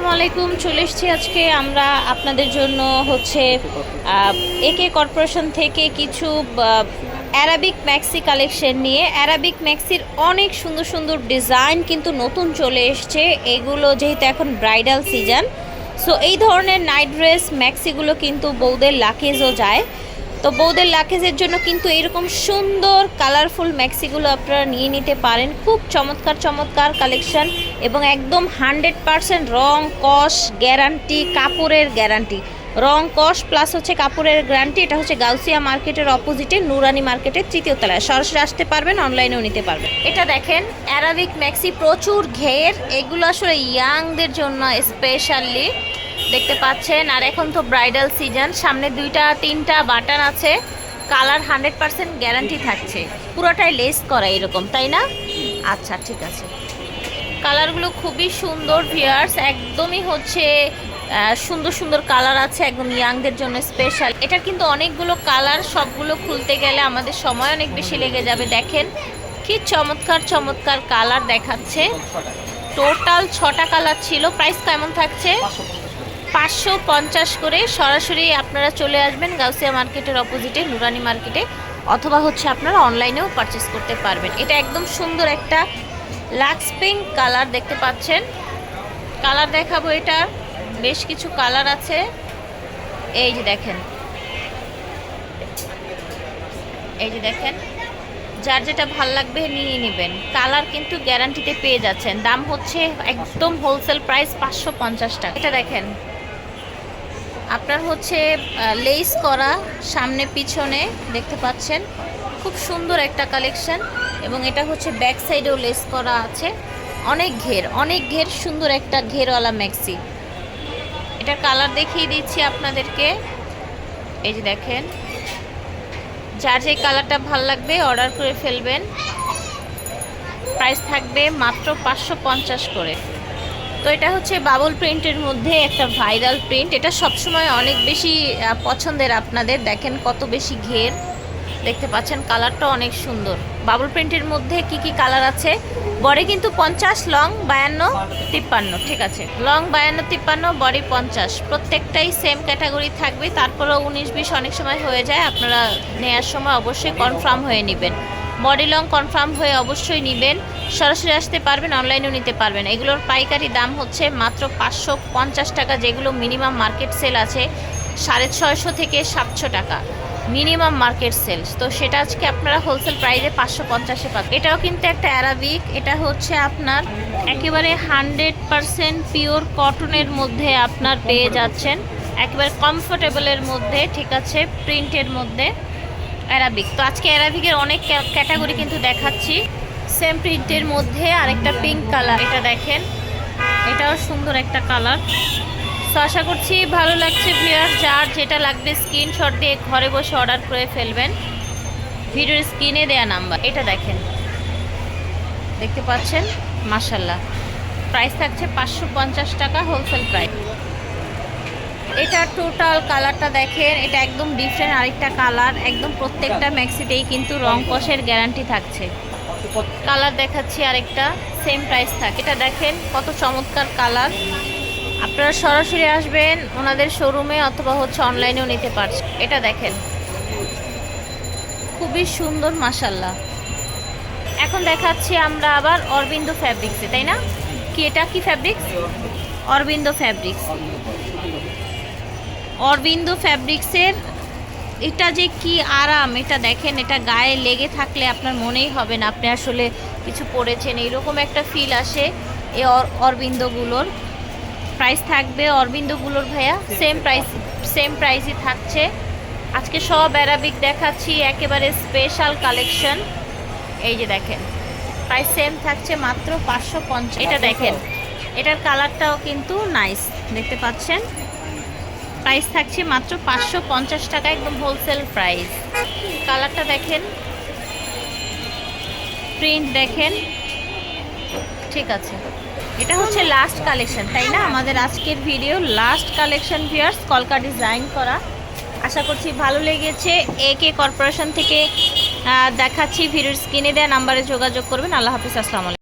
আসসালামু আলাইকুম, চলে এসেছি আজকে আমরা আপনাদের জন্য হচ্ছে একে কর্পোরেশন থেকে কিছু অ্যারাবিক ম্যাক্সি কালেকশন নিয়ে। অ্যারাবিক ম্যাক্সির অনেক সুন্দর সুন্দর ডিজাইন কিন্তু নতুন চলে এসছে। এগুলো যেহেতু এখন ব্রাইডাল সিজন সো এই ধরনের নাইট ড্রেস ম্যাক্সিগুলো কিন্তু বৌদের লাকেজও যায়। তো বৌদের লাকেজের জন্য কিন্তু এরকম সুন্দর কালারফুল ম্যাক্সিগুলো আপনারা নিয়ে নিতে পারেন। খুব চমৎকার চমৎকার কালেকশন এবং একদম হান্ড্রেড পারসেন্ট রং কস গ্যারান্টি কাপড়ের গ্যারান্টি রং কস প্লাস হচ্ছে কাপড়ের গ্যারান্টি এটা হচ্ছে গাউসিয়া মার্কেটের অপোজিটে নুরানি মার্কেটের তৃতীয় তলায়। সরাসরি আসতে পারবেন অনলাইনেও নিতে পারবেন। এটা দেখেন অ্যারাবিক ম্যাক্সি প্রচুর ঘের। এগুলো আসলে ইয়াংদের জন্য স্পেশালি দেখতে পাচ্ছেন। আর এখন তো ব্রাইডাল সিজন সামনে দুইটা, তিনটা বাটন আছে। কালার হান্ড্রেড পার্সেন্ট গ্যারান্টি থাকছে। পুরোটাই লেস করা এরকম, তাই না? আচ্ছা ঠিক আছে। কালারগুলো খুবই সুন্দর ভিয়ার্স একদমই হচ্ছে সুন্দর সুন্দর কালার আছে। একদম ইয়াংদের জন্য স্পেশাল এটার কিন্তু অনেকগুলো কালার সবগুলো খুলতে গেলে আমাদের সময় অনেক বেশি লেগে যাবে। দেখেন, কি চমৎকার চমৎকার কালার দেখাচ্ছে। টোটাল ছটা কালার ছিল। প্রাইস কেমন থাকছে? পাঁচশো পঞ্চাশ করে সরাসরি আপনারা চলে আসবেন গাউসিয়া মার্কেটের অপোজিটে, নুরানি মার্কেটে, অথবা হচ্ছে আপনারা অনলাইনেও পারচেস করতে পারবেন। এটা একদম সুন্দর একটা লাক্স পিঙ্ক কালার দেখতে পাচ্ছেন। কালার দেখাবো এটা। বেশ কিছু কালার আছে। এই যে দেখেন। এই যে দেখেন। যার যেটা ভালো লাগবে নিয়ে নেবেন। কালার কিন্তু গ্যারান্টিতে পেয়ে যাচ্ছেন। দাম হচ্ছে একদম হোলসেল প্রাইস পাঁচশো পঞ্চাশ টাকা। এটা দেখেন। আপনার হচ্ছে লেস করা সামনে পিছনে, দেখতে পাচ্ছেন, খুব সুন্দর একটা কালেকশন এবং এটা হচ্ছে ব্যাক সাইডেও লেস করা আছে। অনেক ঘের অনেক ঘের সুন্দর একটা ঘেরওয়ালা ম্যাক্সি এটার কালার দেখিয়ে দিচ্ছি আপনাদেরকে। এই যে দেখেন, যার যে কালারটা ভালো লাগবে অর্ডার করে ফেলবেন। প্রাইস থাকবে মাত্র পাঁচশো পঞ্চাশ করে। তো এটা হচ্ছে বাবল প্রিন্টের মধ্যে একটা ভাইরাল প্রিন্ট এটা সবসময় অনেক বেশি পছন্দের আপনাদের। দেখেন কত বেশি ঘের। দেখতে পাচ্ছেন কালারটা অনেক সুন্দর। বাবল প্রিন্টের মধ্যে কি কি কালার আছে? বডি কিন্তু পঞ্চাশ লং বায়ান্ন, তিপ্পান্ন, ঠিক আছে? লং বায়ান্ন, তিপ্পান্ন, বডি পঞ্চাশ। প্রত্যেকটাই সেম ক্যাটাগরি থাকবে। তারপরেও উনিশ, বিশ অনেক সময় হয়ে যায়। আপনারা নেওয়ার সময় অবশ্যই কনফার্ম হয়ে নেবেন। বডি লং কনফার্ম হয়ে অবশ্যই নেবেন। সরাসরি আসতে পারবেন, অনলাইনেও নিতে পারবেন। এগুলোর পাইকারি দাম হচ্ছে মাত্র পাঁচশো পঞ্চাশ টাকা, যেগুলো মিনিমাম মার্কেট সেল আছে সাড়ে ছয়শো থেকে সাতশো টাকা। Minimum market sale. তো সেটা আজকে আপনারা হোলসেল প্রাইসে পাঁচশো পঞ্চাশে পাবেন। এটাও কিন্তু একটা অ্যারাবিক, এটা হচ্ছে আপনার একেবারে হান্ড্রেড পারসেন্ট পিওর কটনের মধ্যে আপনার পেয়ে যাচ্ছেন। একেবারে কমফোর্টেবলের মধ্যে, ঠিক আছে, প্রিন্টের মধ্যে। অ্যারাবিক তো আজকে অ্যারাবিকের অনেক ক্যাটাগরি কিন্তু দেখাচ্ছি। সেম প্রিন্টের মধ্যে আরেকটা পিঙ্ক কালার এটা দেখেন। এটাও সুন্দর একটা কালার তো আশা করছি ভালো লাগছে ভিউয়ার যার যেটা লাগবে স্ক্রিনশট দিয়ে ঘরে বসে অর্ডার করে ফেলবেন। ভিডিওর স্ক্রিনে দেয়া নাম্বার এটা দেখেন। দেখতে পাচ্ছেন? মাসাল্লাহ প্রাইস থাকছে পাঁচশো পঞ্চাশ টাকা হোলসেল প্রাইস এটা টোটাল কালারটা দেখেন, এটা একদম ডিফারেন্ট আরেকটা কালার একদম প্রত্যেকটা ম্যাক্সিতেই কিন্তু রং কষের গ্যারান্টি থাকছে। কালার দেখাচ্ছি আরেকটা সেম প্রাইস থাকে। এটা দেখেন, কত চমৎকার কালার আপনারা সরাসরি আসবেন ওনাদের শোরুমে অথবা হচ্ছে অনলাইনেও নিতে পারছেন। এটা দেখেন। খুবই সুন্দর মাসাল্লাহ এখন দেখাচ্ছি আমরা আবার অরবিন্দ ফ্যাব্রিক্সে তাই না? কি, এটা কি ফ্যাব্রিক্স অরবিন্দ ফ্যাব্রিক্স অরবিন্দ ফ্যাব্রিক্সের, এটা যে কি আরাম, এটা দেখেন, এটা গায়ে লেগে থাকলে আপনার মনেই হবে না আপনি আসলে কিছু পরেছেন। এইরকম একটা ফিল আসে অর- অরবিন্দগুলোর। প্রাইস থাকবে অরবিন্দগুলোর ভাইয়া সেম প্রাইস সেম প্রাইসই থাকছে। আজকে সব অ্যারাবিক দেখাচ্ছি, একেবারে স্পেশাল কালেকশন এই যে দেখেন প্রাইস সেম থাকছে মাত্র পাঁচশো পঞ্চাশ। এটা দেখেন, এটার কালারটাও কিন্তু নাইস দেখতে পাচ্ছেন? প্রাইস থাকছে মাত্র পাঁচশো পঞ্চাশ টাকা, একদম হোলসেল প্রাইস কালারটা দেখেন। প্রিন্ট দেখেন। ঠিক আছে। এটা হচ্ছে লাস্ট কালেকশন তাই না? আমাদের আজকের ভিডিও লাস্ট কালেকশন ভিয়ার্স কলকা ডিজাইন করা। আশা করছি ভালো লেগেছে। এ কে কর্পোরেশন থেকে দেখাচ্ছি, ভিডিওর স্ক্রিনে দেওয়া নাম্বারে যোগাযোগ করবেন। আল্লাহ হাফিজ, আসসালামু আলাইকুম।